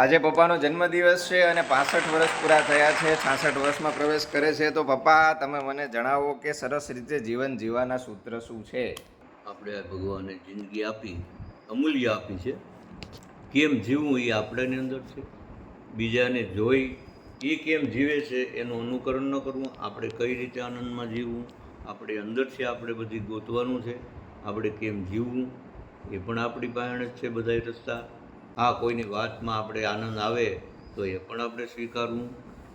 આજે પપ્પાનો જન્મદિવસ છે અને પાસઠ વર્ષ પૂરા થયા છે. છાસઠ વર્ષમાં પ્રવેશ કરે છે. તો પપ્પા, તમે મને જણાવો કે સરસ રીતે જીવન જીવવાના સૂત્ર શું છે? આપણે ભગવાને જિંદગી આપી, અમૂલ્ય આપી છે. કેમ જીવવું એ આપણાની અંદર છે. બીજાને જોઈ એ કેમ જીવે છે એનું અનુકરણ ન કરવું. આપણે કઈ રીતે આનંદમાં જીવવું? આપણે અંદરથી આપણે બધી ગોતવાનું છે. આપણે કેમ જીવવું? એ પણ આપણી પાસે જ છે બધાય રસ્તા. હા કોઈની વાતમાં આપણે આનંદ આવે તો એ પણ આપણે સ્વીકારવું.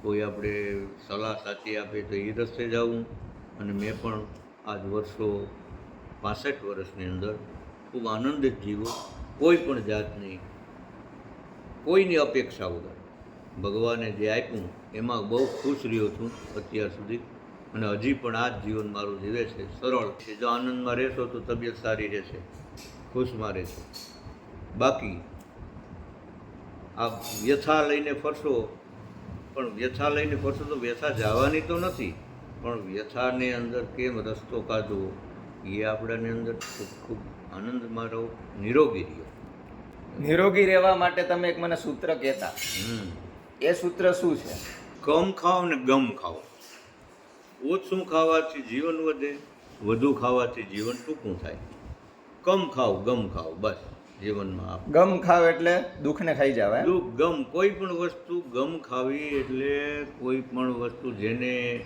કોઈ આપણે સલાહ સાચી આપે તો એ રસ્તે જવું. અને મેં પણ આજ વર્ષો પાસઠ વર્ષની અંદર ખૂબ આનંદિત જીવો. કોઈ પણ જાતની, કોઈની અપેક્ષા વગર. ભગવાને જે આપ્યું એમાં બહુ ખુશ રહ્યો છું અત્યાર સુધી. અને હજી પણ આ જ જીવન મારું જીવે છે, સરળ છે. જો આનંદમાં રહેશો તો તબિયત સારી રહેશે ખુશમાં રહેશે. બાકી આ વ્યથા લઈને ફરશો. પણ વ્યથા લઈને ફરશો તો વ્યથા જવાની તો નથી. પણ વ્યથાની અંદર કેમ રસ્તો કાઢવો? એ આપણાની અંદર ખૂબ ખૂબ આનંદમાં રહો નિરોગી રહ્યો. નિરોગી રહેવા માટે તમે એક મને સૂત્ર કહેતા. એ સૂત્ર શું છે? કમ ખાઓ ને ગમ ખાઓ. ઓછું ખાવાથી જીવન વધે વધુ ખાવાથી જીવન ટૂંકું થાય. કમ ખાઓ ગમ ખાઓ બસ. જીવનમાં ગમ ખાવ એટલે દુઃખને ખાઈ જાવ એમ? દુઃખ ગમ કોઈ પણ વસ્તુ ગમ ખાવી એટલે કોઈ પણ વસ્તુ જેને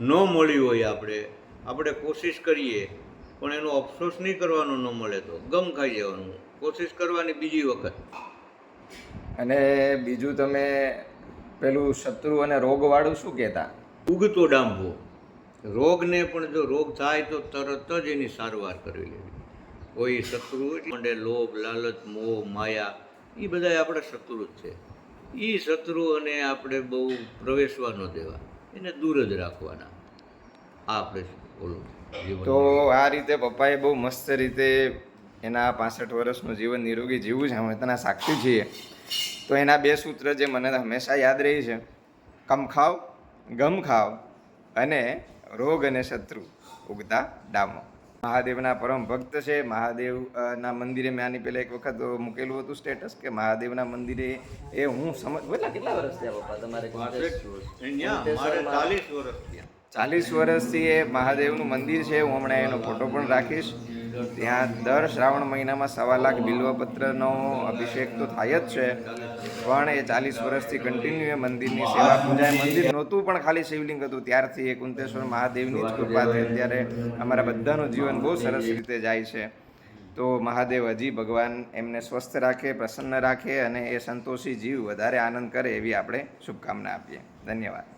ન મળી હોય આપણે આપણે કોશિશ કરીએ પણ એનો અફસોસ નહીં કરવાનો ન મળે તો. ગમ ખાઈ જવાનું કોશિશ કરવાની બીજી વખત. અને બીજું તમે પેલું શત્રુ અને રોગવાળું શું કહેતા? ઉગતો ડાંભો. રોગને પણ જો રોગ થાય તો તરત જ એની સારવાર કરવી લેવી. કોઈ શત્રુ એટલે લોભ લાલચ મોહ માયા એ બધા આપણા શત્રુ જ છે. એ શત્રુઓને આપણે બહુ પ્રવેશવા ન દેવા. એને દૂર જ રાખવાના. આ આપણે ઓલું તો આ રીતે પપ્પાએ બહુ મસ્ત રીતે એના પાસઠ વર્ષનું જીવન નિરોગી જીવવું છે. અમે તેના સાક્ષી છીએ. તો એના બે સૂત્ર જે મને હંમેશા યાદ રહી છે. કમ ખાવ ગમ ખાવ અને રોગ અને શત્રુ ઉગતા ડામો. મહાદેવના પરમ ભક્ત છે. મહાદેવ ના મંદિરે મેં આની પહેલાં એક વખત મૂકેલું હતું સ્ટેટસ કે મહાદેવના મંદિરે એ હું સમજ કેટલા કેટલા વર્ષ થયા પપ્પા તમારે ચાલીસ વર્ષ થયા. ચાલીસ વર્ષથી એ મહાદેવનું મંદિર છે, હું હમણાં એનો ફોટો પણ રાખીશ. ત્યાં દર શ્રાવણ મહિનામાં સવા લાખ બિલ્વપત્રનો અભિષેક તો થાય જ છે, પણ એ ચાલીસ વર્ષથી કન્ટિન્યુ એ મંદિરની સેવા પૂજા. મંદિર નહોતું પણ ખાલી શિવલિંગ હતું, ત્યારથી એ કુંતેશ્વર મહાદેવની જ કૃપાથી અત્યારે અમારા બધાનું જીવન બહુ સરસ રીતે જાય છે. તો મહાદેવ હજી ભગવાન એમને સ્વસ્થ રાખે, પ્રસન્ન રાખે અને એ સંતોષી જીવ વધારે આનંદ કરે એવી આપણે શુભકામના આપીએ. ધન્યવાદ.